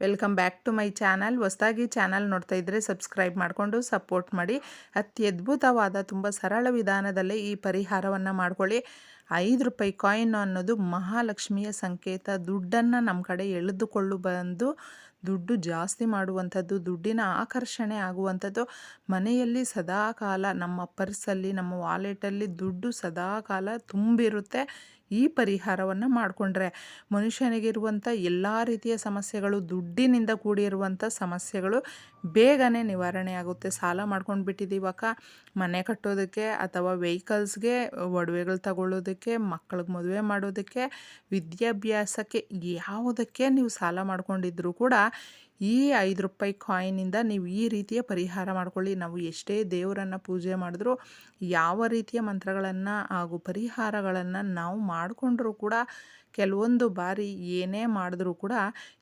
Welcome back to my channel ಹೊಸದಾಗಿ channel ನೋಡ್ತಾ ಇದ್ದರೆ ಸಬ್ಸ್ಕ್ರೈಬ್ ಮಾಡಿಕೊಂಡು ಸಪೋರ್ಟ್ ಮಾಡಿ. ಅತ್ಯದ್ಭುತವಾದ ತುಂಬ ಸರಳ ವಿಧಾನದಲ್ಲೇ ಈ ಪರಿಹಾರವನ್ನು ಮಾಡ್ಕೊಳ್ಳಿ. ಐದು ರೂಪಾಯಿ ಕಾಯಿನ್ ಅನ್ನೋದು ಮಹಾಲಕ್ಷ್ಮಿಯ ಸಂಕೇತ. ದುಡ್ಡನ್ನು ನಮ್ಮ ಕಡೆ ಎಳೆದುಕೊಳ್ಳು ಬಂದು, ದುಡ್ಡು ಜಾಸ್ತಿ ಮಾಡುವಂಥದ್ದು, ದುಡ್ಡಿನ ಆಕರ್ಷಣೆ ಆಗುವಂಥದ್ದು. ಮನೆಯಲ್ಲಿ ಸದಾಕಾಲ ನಮ್ಮ ಪರ್ಸಲ್ಲಿ, ನಮ್ಮ ವಾಲೆಟಲ್ಲಿ ದುಡ್ಡು ಸದಾಕಾಲ ತುಂಬಿರುತ್ತೆ. ಈ ಪರಿಹಾರವನ್ನು ಮಾಡಿಕೊಂಡ್ರೆ ಮನುಷ್ಯನಿಗಿರುವಂಥ ಎಲ್ಲ ರೀತಿಯ ಸಮಸ್ಯೆಗಳು, ದುಡ್ಡಿನಿಂದ ಕೂಡಿರುವಂಥ ಸಮಸ್ಯೆಗಳು ಬೇಗನೆ ನಿವಾರಣೆ ಆಗುತ್ತೆ. ಸಾಲ ಮಾಡ್ಕೊಂಡು ಬಿಟ್ಟಿದ್ದೀವಕ್ಕ ಮನೆ ಕಟ್ಟೋದಕ್ಕೆ ಅಥವಾ ವೆಹಿಕಲ್ಸ್ಗೆ ಒಡವೆಗಳು ತಗೊಳ್ಳೋದಕ್ಕೆ ಮಕ್ಕಳಿಗೆ ಮದುವೆ ಮಾಡೋದಕ್ಕೆ, ವಿದ್ಯಾಭ್ಯಾಸಕ್ಕೆ, ಯಾವುದಕ್ಕೆ ನೀವು ಸಾಲ ಮಾಡ್ಕೊಂಡಿದ್ರೂ ಕೂಡ ಈ ಐದು ರೂಪಾಯಿ ಕಾಯಿನಿಂದ ನೀವು ಈ ರೀತಿಯ ಪರಿಹಾರ ಮಾಡ್ಕೊಳ್ಳಿ. ನಾವು ಎಷ್ಟೇ ದೇವರನ್ನು ಪೂಜೆ ಮಾಡಿದ್ರೂ ಯಾವ ರೀತಿಯ ಮಂತ್ರಗಳನ್ನು ಹಾಗೂ ಪರಿಹಾರಗಳನ್ನು ನಾವು ಮಾಡಿಕೊಂಡ್ರೂ ಕೂಡ ಕೆಲವೊಂದು ಬಾರಿ ಏನೇ ಮಾಡಿದ್ರೂ ಕೂಡ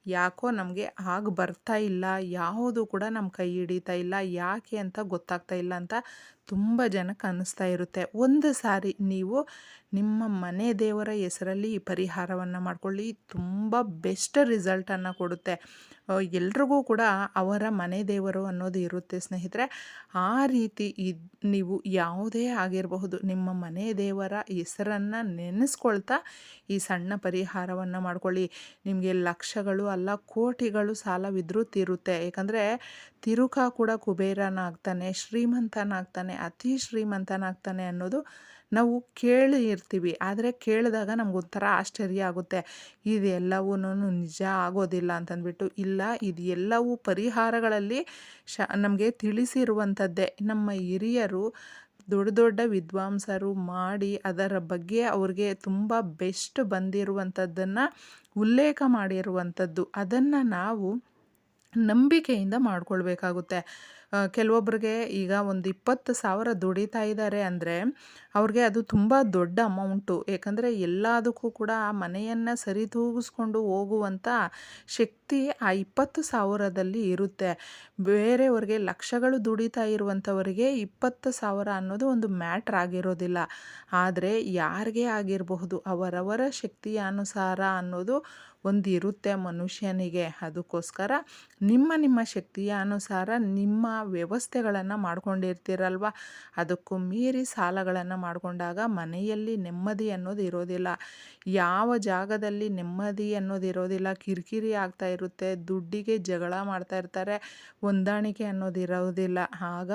ಯಾಕೋ ನಮಗೆ ಆಗ ಬರ್ತಾ ಇಲ್ಲ, ಯಾವುದು ಕೂಡ ನಮ್ಮ ಕೈ ಹಿಡಿತಾ ಇಲ್ಲ, ಯಾಕೆ ಅಂತ ಗೊತ್ತಾಗ್ತಾ ಇಲ್ಲ ಅಂತ ತುಂಬ ಜನಕ್ಕೆ ಅನ್ನಿಸ್ತಾ ಇರುತ್ತೆ. ಒಂದು ಸಾರಿ ನೀವು ನಿಮ್ಮ ಮನೆ ದೇವರ ಹೆಸರಲ್ಲಿ ಈ ಪರಿಹಾರವನ್ನು ಮಾಡ್ಕೊಳ್ಳಿ. ತುಂಬ ಬೆಸ್ಟ್ ರಿಸಲ್ಟನ್ನು ಕೊಡುತ್ತೆ. ಎಲ್ರಿಗೂ ಕೂಡ ಅವರ ಮನೆ ದೇವರು ಅನ್ನೋದು ಇರುತ್ತೆ ಸ್ನೇಹಿತರೆ. ಆ ರೀತಿ ನೀವು ಯಾವುದೇ ಆಗಿರಬಹುದು, ನಿಮ್ಮ ಮನೆ ದೇವರ ಹೆಸರನ್ನು ನೆನೆಸ್ಕೊಳ್ತಾ ಈ ಸಣ್ಣ ಪರಿಹಾರವನ್ನು ಮಾಡ್ಕೊಳ್ಳಿ. ನಿಮಗೆ ಲಕ್ಷಗಳು ಅಲ್ಲ, ಕೋಟಿಗಳು ಸಾಲವಿದ್ರೂ ತೀರುತ್ತೆ. ಯಾಕಂದರೆ ತಿರುಕ ಕೂಡ ಕುಬೇರನಾಗ್ತಾನೆ, ಶ್ರೀಮಂತನಾಗ್ತಾನೆ ಅತಿ ಶ್ರೀಮಂತನಾಗ್ತಾನೆ ಅನ್ನೋದು ನಾವು ಕೇಳಿ ಇರ್ತೀವಿ. ಆದರೆ ಕೇಳಿದಾಗ ನಮಗೊಂಥರ ಆಶ್ಚರ್ಯ ಆಗುತ್ತೆ. ಇದೆಲ್ಲವೂ ನಿಜ ಆಗೋದಿಲ್ಲ ಅಂತಂದ್ಬಿಟ್ಟು, ಇಲ್ಲ, ಇದು ಎಲ್ಲವೂ ಪರಿಹಾರಗಳಲ್ಲಿ ಶ, ನಮಗೆ ತಿಳಿಸಿರುವಂಥದ್ದೇ. ನಮ್ಮ ಹಿರಿಯರು ದೊಡ್ಡ ದೊಡ್ಡ ವಿದ್ವಾಂಸರು ಮಾಡಿ ಅದರ ಬಗ್ಗೆ ಅವ್ರಿಗೆ ತುಂಬ ಬೆಸ್ಟ್ ಬಂದಿರುವಂಥದ್ದನ್ನು ಉಲ್ಲೇಖ ಮಾಡಿರುವಂಥದ್ದು. ಅದನ್ನು ನಾವು ನಂಬಿಕೆಯಿಂದ ಮಾಡ್ಕೊಳ್ಬೇಕಾಗುತ್ತೆ. ಕೆಲವೊಬ್ಬರಿಗೆ ಈಗ ಒಂದು ಇಪ್ಪತ್ತು ಸಾವಿರ ದುಡಿತಾ ಇದ್ದಾರೆ ಅಂದರೆ ಅವ್ರಿಗೆ ಅದು ತುಂಬ ದೊಡ್ಡ ಅಮೌಂಟು. ಏಕೆಂದರೆ ಎಲ್ಲದಕ್ಕೂ ಕೂಡ ಆ ಮನೆಯನ್ನು ಸರಿದೂಗಿಸ್ಕೊಂಡು ಹೋಗುವಂಥ ಶಕ್ತಿ ಆ ಇಪ್ಪತ್ತು ಸಾವಿರದಲ್ಲಿ ಇರುತ್ತೆ. ಬೇರೆಯವ್ರಿಗೆ ಲಕ್ಷಗಳು ದುಡಿತಾ ಇರುವಂಥವರಿಗೆ ಇಪ್ಪತ್ತು ಸಾವಿರ ಅನ್ನೋದು ಒಂದು ಮ್ಯಾಟ್ರ್ ಆಗಿರೋದಿಲ್ಲ. ಆದರೆ ಯಾರಿಗೆ ಆಗಿರಬಹುದು ಅವರವರ ಶಕ್ತಿಯ ಅನುಸಾರ ಅನ್ನೋದು ಒಂದು ಇರುತ್ತೆ ಮನುಷ್ಯನಿಗೆ. ಅದಕ್ಕೋಸ್ಕರ ನಿಮ್ಮ ನಿಮ್ಮ ಶಕ್ತಿಯ ಅನುಸಾರ ನಿಮ್ಮ ವ್ಯವಸ್ಥೆಗಳನ್ನು ಮಾಡ್ಕೊಂಡಿರ್ತೀರಲ್ವ? ಅದಕ್ಕೂ ಮೀರಿ ಸಾಲಗಳನ್ನು ಮಾಡಿಕೊಂಡಾಗ ಮನೆಯಲ್ಲಿ ನೆಮ್ಮದಿ ಅನ್ನೋದು ಇರೋದಿಲ್ಲ. ಯಾವ ಜಾಗದಲ್ಲಿ ನೆಮ್ಮದಿ ಅನ್ನೋದು ಇರೋದಿಲ್ಲ. ಕಿರಿಕಿರಿ ಆಗ್ತಾ ಇರುತ್ತೆ. ದುಡ್ಡಿಗೆ ಜಗಳ ಮಾಡ್ತಾ ಇರ್ತಾರೆ. ಹೊಂದಾಣಿಕೆ ಅನ್ನೋದು ಇರೋದಿಲ್ಲ. ಆಗ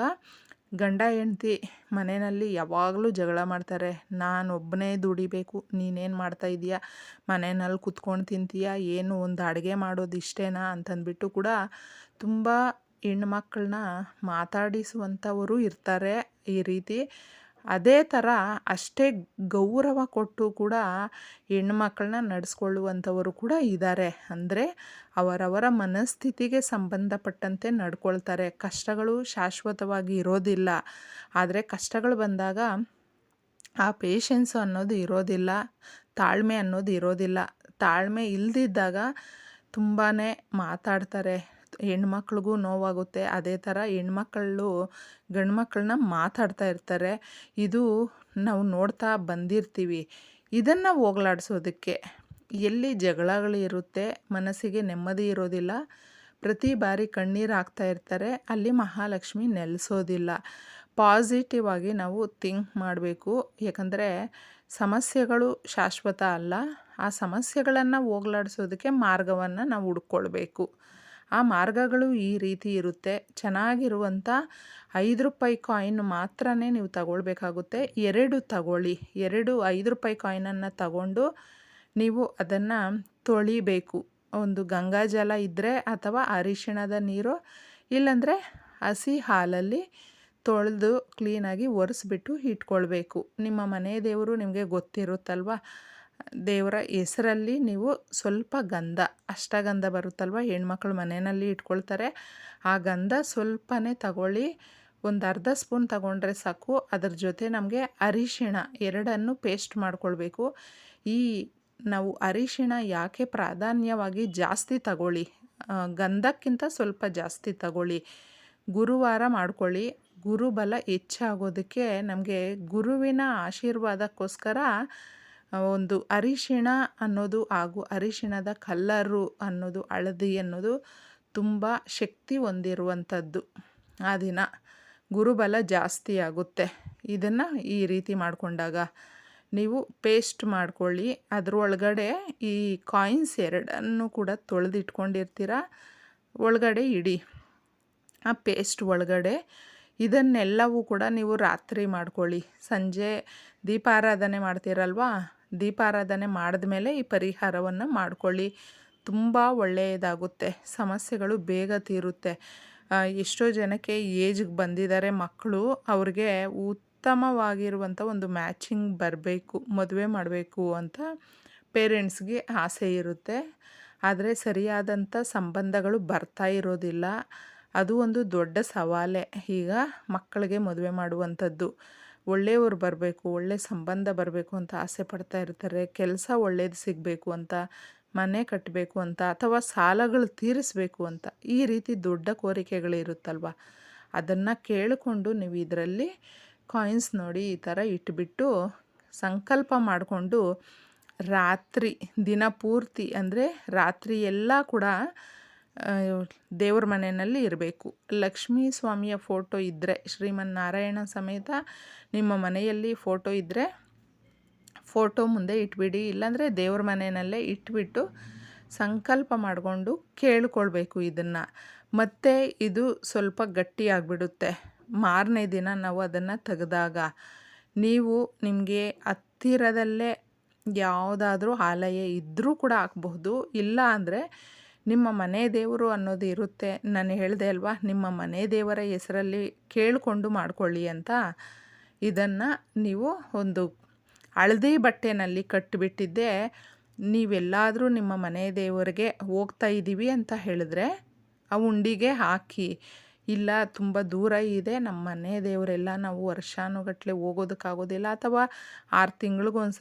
ಗಂಡ ಹೆಂಡ್ತಿ ಮನೆಯಲ್ಲಿ ಯಾವಾಗಲೂ ಜಗಳ ಮಾಡ್ತಾರೆ. ನಾನು ಒಬ್ಬನೇ ದುಡಿಬೇಕು, ನೀನೇನು ಮಾಡ್ತಾ ಇದೀಯಾ? ಮನೆಯಲ್ಲಿ ಕುತ್ಕೊಂಡು ತಿಂತೀಯಾ? ಏನು ಒಂದು ಅಡುಗೆ ಮಾಡೋದು ಇಷ್ಟೇನಾ? ಅಂತಂದ್ಬಿಟ್ಟು ಕೂಡ ತುಂಬ ಹೆಣ್ಮಕ್ಳನ್ನ ಮಾತಾಡಿಸುವಂಥವರು ಇರ್ತಾರೆ ಈ ರೀತಿ. ಅದೇ ಥರ ಅಷ್ಟೇ ಗೌರವ ಕೊಟ್ಟು ಕೂಡ ಹೆಣ್ಮಕ್ಳನ್ನ ನಡೆಸ್ಕೊಳ್ಳುವಂಥವರು ಕೂಡ ಇದ್ದಾರೆ. ಅಂದರೆ ಅವರವರ ಮನಸ್ಥಿತಿಗೆ ಸಂಬಂಧಪಟ್ಟಂತೆ ನಡ್ಕೊಳ್ತಾರೆ. ಕಷ್ಟಗಳು ಶಾಶ್ವತವಾಗಿ ಇರೋದಿಲ್ಲ. ಆದರೆ ಕಷ್ಟಗಳು ಬಂದಾಗ ಆ ಪೇಷನ್ಸು ಅನ್ನೋದು ಇರೋದಿಲ್ಲ, ತಾಳ್ಮೆ ಅನ್ನೋದು ಇರೋದಿಲ್ಲ. ತಾಳ್ಮೆ ಇಲ್ಲದಿದ್ದಾಗ ತುಂಬಾ ಮಾತಾಡ್ತಾರೆ. ಹೆಣ್ಮಕ್ಳಿಗೂ ನೋವಾಗುತ್ತೆ. ಅದೇ ಥರ ಹೆಣ್ಮಕ್ಳು ಗಂಡು ಮಕ್ಕಳನ್ನ ಮಾತಾಡ್ತಾ ಇರ್ತಾರೆ. ಇದು ನಾವು ನೋಡ್ತಾ ಬಂದಿರ್ತೀವಿ. ಇದನ್ನು ಹೋಗ್ಲಾಡ್ಸೋದಕ್ಕೆ ಎಲ್ಲಿ ಜಗಳಗಳಿರುತ್ತೆ ಮನಸ್ಸಿಗೆ ನೆಮ್ಮದಿ ಇರೋದಿಲ್ಲ. ಪ್ರತಿ ಬಾರಿ ಕಣ್ಣೀರು ಹಾಕ್ತಾ ಇರ್ತಾರೆ. ಅಲ್ಲಿ ಮಹಾಲಕ್ಷ್ಮಿ ನೆಲೆಸೋದಿಲ್ಲ. ಪಾಸಿಟಿವ್ ಆಗಿ ನಾವು ಥಿಂಕ್ ಮಾಡಬೇಕು. ಯಾಕಂದರೆ ಸಮಸ್ಯೆಗಳು ಶಾಶ್ವತ ಅಲ್ಲ. ಆ ಸಮಸ್ಯೆಗಳನ್ನು ಹೋಗ್ಲಾಡ್ಸೋದಕ್ಕೆ ಮಾರ್ಗವನ್ನು ನಾವು ಹುಡ್ಕೊಳ್ಬೇಕು. ಆ ಮಾರ್ಗಗಳು ಈ ರೀತಿ ಇರುತ್ತೆ. ಚೆನ್ನಾಗಿರುವಂಥ ಐದು ರೂಪಾಯಿ ಕಾಯಿನ್ ಮಾತ್ರನೇ ನೀವು ತಗೊಳ್ಬೇಕಾಗುತ್ತೆ. ಎರಡು ತಗೊಳ್ಳಿ. ಎರಡು ಐದು ರೂಪಾಯಿ ಕಾಯಿನನ್ನು ತಗೊಂಡು ನೀವು ಅದನ್ನು ತೊಳಿಬೇಕು. ಒಂದು ಗಂಗಾಜಲ ಇದ್ದರೆ ಅಥವಾ ಅರಿಶಿಣದ ನೀರು, ಇಲ್ಲಾಂದರೆ ಹಸಿ ಹಾಲಲ್ಲಿ ತೊಳೆದು ಕ್ಲೀನಾಗಿ ಒರೆಸ್ಬಿಟ್ಟು ಇಟ್ಕೊಳ್ಬೇಕು. ನಿಮ್ಮ ಮನೆ ದೇವರು ನಿಮಗೆ ಗೊತ್ತಿರುತ್ತಲ್ವ? ದೇವರ ಹೆಸರಲ್ಲಿ ನೀವು ಸ್ವಲ್ಪ ಗಂಧ, ಅಷ್ಟಗಂಧ ಬರುತ್ತಲ್ವ? ಹೆಣ್ಮಕ್ಳು ಮನೆಯಲ್ಲಿ ಇಟ್ಕೊಳ್ತಾರೆ. ಆ ಗಂಧ ಸ್ವಲ್ಪನೇ ತಗೊಳ್ಳಿ. ಒಂದು ಅರ್ಧ ಸ್ಪೂನ್ ತಗೊಂಡ್ರೆ ಸಾಕು. ಅದ್ರ ಜೊತೆ ನಮಗೆ ಅರಿಶಿಣ ಎರಡನ್ನು ಪೇಸ್ಟ್ ಮಾಡ್ಕೊಳ್ಬೇಕು. ಈ ನಾವು ಅರಿಶಿಣ ಯಾಕೆ ಪ್ರಾಧಾನ್ಯವಾಗಿ ಜಾಸ್ತಿ ತಗೊಳ್ಳಿ? ಗಂಧಕ್ಕಿಂತ ಸ್ವಲ್ಪ ಜಾಸ್ತಿ ತಗೊಳ್ಳಿ. ಗುರುವಾರ ಮಾಡ್ಕೊಳ್ಳಿ. ಗುರುಬಲ ಹೆಚ್ಚಾಗೋದಕ್ಕೆ ನಮಗೆ ಗುರುವಿನ ಆಶೀರ್ವಾದಕ್ಕೋಸ್ಕರ ಒಂದು ಅರಿಶಿಣ ಅನ್ನೋದು ಹಾಗೂ ಅರಿಶಿಣದ ಕಲ್ಲರು ಅನ್ನೋದು, ಹಳದಿ ಅನ್ನೋದು ತುಂಬ ಶಕ್ತಿ ಹೊಂದಿರುವಂಥದ್ದು. ಆ ದಿನ ಗುರುಬಲ ಜಾಸ್ತಿ ಆಗುತ್ತೆ. ಇದನ್ನು ಈ ರೀತಿ ಮಾಡಿಕೊಂಡಾಗ ನೀವು ಪೇಸ್ಟ್ ಮಾಡ್ಕೊಳ್ಳಿ. ಅದರೊಳಗಡೆ ಈ ಕಾಯಿನ್ಸ್ ಎರಡನ್ನು ಕೂಡ ತೊಳೆದಿಟ್ಕೊಂಡಿರ್ತೀರ. ಒಳಗಡೆ ಇಡಿ. ಆ ಪೇಸ್ಟ್ ಒಳಗಡೆ ಇದನ್ನೆಲ್ಲವೂ ಕೂಡ ನೀವು ರಾತ್ರಿ ಮಾಡ್ಕೊಳ್ಳಿ. ಸಂಜೆ ದೀಪಾರಾಧನೆ ಮಾಡ್ತೀರಲ್ವಾ? ದೀಪಾರಾಧನೆ ಮಾಡಿದ ಮೇಲೆ ಈ ಪರಿಹಾರವನ್ನು ಮಾಡ್ಕೊಳ್ಳಿ. ತುಂಬ ಒಳ್ಳೆಯದಾಗುತ್ತೆ. ಸಮಸ್ಯೆಗಳು ಬೇಗ ತೀರುತ್ತೆ. ಎಷ್ಟೋ ಜನಕ್ಕೆ ಏಜ್ಗೆ ಬಂದಿದ್ದಾರೆ ಮಕ್ಕಳು, ಅವ್ರಿಗೆ ಉತ್ತಮವಾಗಿರುವಂಥ ಒಂದು ಮ್ಯಾಚಿಂಗ್ ಬರಬೇಕು, ಮದುವೆ ಮಾಡಬೇಕು ಅಂತ ಪೇರೆಂಟ್ಸ್ಗೆ ಆಸೆ ಇರುತ್ತೆ. ಆದರೆ ಸರಿಯಾದಂಥ ಸಂಬಂಧಗಳು ಬರ್ತಾ ಇರೋದಿಲ್ಲ. ಅದು ಒಂದು ದೊಡ್ಡ ಸವಾಲೇ. ಈಗ ಮಕ್ಕಳಿಗೆ ಮದುವೆ ಮಾಡುವಂಥದ್ದು. ಒಳ್ಳೆಯವರು ಬರಬೇಕು ಒಳ್ಳೆಯ ಸಂಬಂಧ ಬರಬೇಕು ಅಂತ ಆಸೆ ಪಡ್ತಾ ಇರ್ತಾರೆ, ಕೆಲಸ ಒಳ್ಳೇದು ಸಿಗಬೇಕು ಅಂತ, ಮನೆ ಕಟ್ಟಬೇಕು ಅಂತ ಅಥವಾ ಸಾಲಗಳು ತೀರಿಸಬೇಕು ಅಂತ ಈ ರೀತಿ ದೊಡ್ಡ ಕೋರಿಕೆಗಳಿರುತ್ತಲ್ವ ಅದನ್ನು ಕೇಳಿಕೊಂಡು ನೀವು ಇದರಲ್ಲಿ ಕಾಯಿನ್ಸ್ ನೋಡಿ ಈ ಥರ ಇಟ್ಬಿಟ್ಟು ಸಂಕಲ್ಪ ಮಾಡಿಕೊಂಡು ರಾತ್ರಿ, ದಿನ ಪೂರ್ತಿ ಅಂದರೆ ರಾತ್ರಿ ಎಲ್ಲ ಕೂಡ ದೇವ್ರ ಮನೆಯಲ್ಲಿ ಇರಬೇಕು. ಲಕ್ಷ್ಮೀ ಸ್ವಾಮಿಯ ಫೋಟೋ ಇದ್ದರೆ ಶ್ರೀಮನ್ನಾರಾಯಣ ಸಮೇತ ನಿಮ್ಮ ಮನೆಯಲ್ಲಿ ಫೋಟೋ ಇದ್ದರೆ ಫೋಟೋ ಮುಂದೆ ಇಟ್ಬಿಡಿ. ಇಲ್ಲಾಂದರೆ ದೇವ್ರ ಮನೆಯಲ್ಲೇ ಇಟ್ಬಿಟ್ಟು ಸಂಕಲ್ಪ ಮಾಡಿಕೊಂಡು ಕೇಳ್ಕೊಳ್ಬೇಕು ಇದನ್ನು. ಮತ್ತು ಇದು ಸ್ವಲ್ಪ ಗಟ್ಟಿಯಾಗಿಬಿಡುತ್ತೆ ಮಾರನೇ ದಿನ ನಾವು ಅದನ್ನು ತೆಗೆದಾಗ ನೀವು ನಿಮಗೆ ಹತ್ತಿರದಲ್ಲೇ ಯಾವುದಾದ್ರೂ ಆಲಯ ಇದ್ದರೂ ಕೂಡ ಹಾಕ್ಬಹುದು. ಇಲ್ಲ ಅಂದರೆ ನಿಮ್ಮ ಮನೆ ದೇವರು ಅನ್ನೋದು ಇರುತ್ತೆ. ನಾನು ಹೇಳಿದೆ ಅಲ್ವಾ? ನಿಮ್ಮ ಮನೆ ದೇವರ ಹೆಸರಲ್ಲಿ ಕೇಳಿಕೊಂಡು ಮಾಡಿಕೊಳ್ಳಿ ಅಂತ. ಇದನ್ನು ನೀವು ಒಂದು ಹಳದಿ ಬಟ್ಟೆನಲ್ಲಿ ಕಟ್ಟಿಬಿಟ್ಟಿದ್ದೆ ನೀವೆಲ್ಲಾದರೂ ನಿಮ್ಮ ಮನೆ ದೇವರಿಗೆ ಹೋಗ್ತಾ ಇದ್ದೀವಿ ಅಂತ ಹೇಳಿದ್ರೆ ಆ ಉಂಡಿಗೆ ಹಾಕಿ. ಇಲ್ಲ, ತುಂಬ ದೂರ ಇದೆ. ನಮ್ಮ ಮನೆ ದೇವರೆಲ್ಲ ನಾವು ವರ್ಷಾನುಗಟ್ಟಲೆ ಹೋಗೋದಕ್ಕಾಗೋದಿಲ್ಲ. ಅಥವಾ ಆರು ತಿಂಗಳಿಗೊಂದು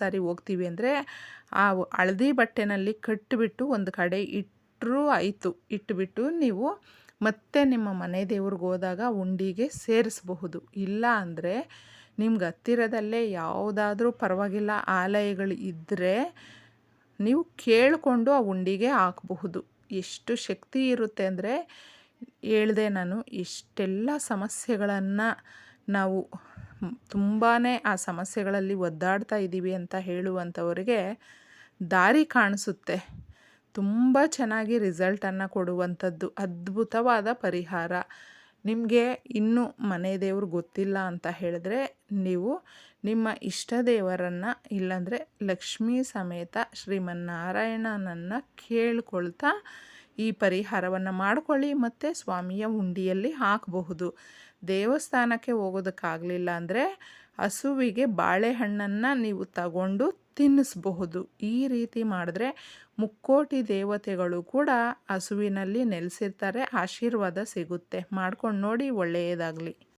ಸಾರಿ ಹೋಗ್ತೀವಿ ಅಂದರೆ, ಆ ಹಳದಿ ಬಟ್ಟೆನಲ್ಲಿ ಕಟ್ಟಿಬಿಟ್ಟು ಒಂದು ಕಡೆ ಇಟ್ಟರೂ ಆಯಿತು. ಇಟ್ಟುಬಿಟ್ಟು ನೀವು ಮತ್ತೆ ನಿಮ್ಮ ಮನೆ ದೇವ್ರಿಗೆ ಹೋದಾಗ ಉಂಡಿಗೆ ಸೇರಿಸಬಹುದು. ಇಲ್ಲ ಅಂದರೆ ನಿಮ್ಗೆ ಹತ್ತಿರದಲ್ಲೇ ಯಾವುದಾದ್ರೂ ಪರವಾಗಿಲ್ಲ ಆಲಯಗಳು ಇದ್ದರೆ ನೀವು ಕೇಳಿಕೊಂಡು ಆ ಉಂಡಿಗೆ ಹಾಕಬಹುದು. ಎಷ್ಟು ಶಕ್ತಿ ಇರುತ್ತೆ ಅಂದರೆ ಹೇಳ್ದೆ ನಾನು, ಇಷ್ಟೆಲ್ಲ ಸಮಸ್ಯೆಗಳನ್ನು ನಾವು ತುಂಬಾ ಆ ಸಮಸ್ಯೆಗಳಲ್ಲಿ ಒದ್ದಾಡ್ತಾ ಇದ್ದೀವಿ ಅಂತ ಹೇಳುವಂಥವರಿಗೆ ದಾರಿ ಕಾಣಿಸುತ್ತೆ. ತುಂಬ ಚೆನ್ನಾಗಿ ರಿಸಲ್ಟನ್ನು ಕೊಡುವಂಥದ್ದು ಅದ್ಭುತವಾದ ಪರಿಹಾರ. ನಿಮಗೆ ಇನ್ನೂ ಮನೆ ದೇವರು ಗೊತ್ತಿಲ್ಲ ಅಂತ ಹೇಳಿದ್ರೆ ನೀವು ನಿಮ್ಮ ಇಷ್ಟ ದೇವರನ್ನು, ಇಲ್ಲಾಂದರೆ ಲಕ್ಷ್ಮೀ ಸಮೇತ ಶ್ರೀಮನ್ನಾರಾಯಣನನ್ನು ಕೇಳ್ಕೊಳ್ತಾ ಈ ಪರಿಹಾರವನ್ನು ಮಾಡ್ಕೊಳ್ಳಿ, ಮತ್ತು ಸ್ವಾಮಿಯ ಉಂಡಿಯಲ್ಲಿ ಹಾಕಬಹುದು. ದೇವಸ್ಥಾನಕ್ಕೆ ಹೋಗೋದಕ್ಕಾಗಲಿಲ್ಲ ಅಂದರೆ ಹಸುವಿಗೆ ಬಾಳೆಹಣ್ಣನ್ನು ನೀವು ತಗೊಂಡು ತಿನ್ನಿಸಬಹುದು. ಈ ರೀತಿ ಮಾಡಿದ್ರೆ ಮುಕ್ಕೋಟಿ ದೇವತೆಗಳು ಕೂಡ ಹಸುವಿನಲ್ಲಿ ನೆಲೆಸಿರ್ತಾರೆ, ಆಶೀರ್ವಾದ ಸಿಗುತ್ತೆ. ಮಾಡ್ಕೊಂಡು ನೋಡಿ ಒಳ್ಳೆಯದಾಗಲಿ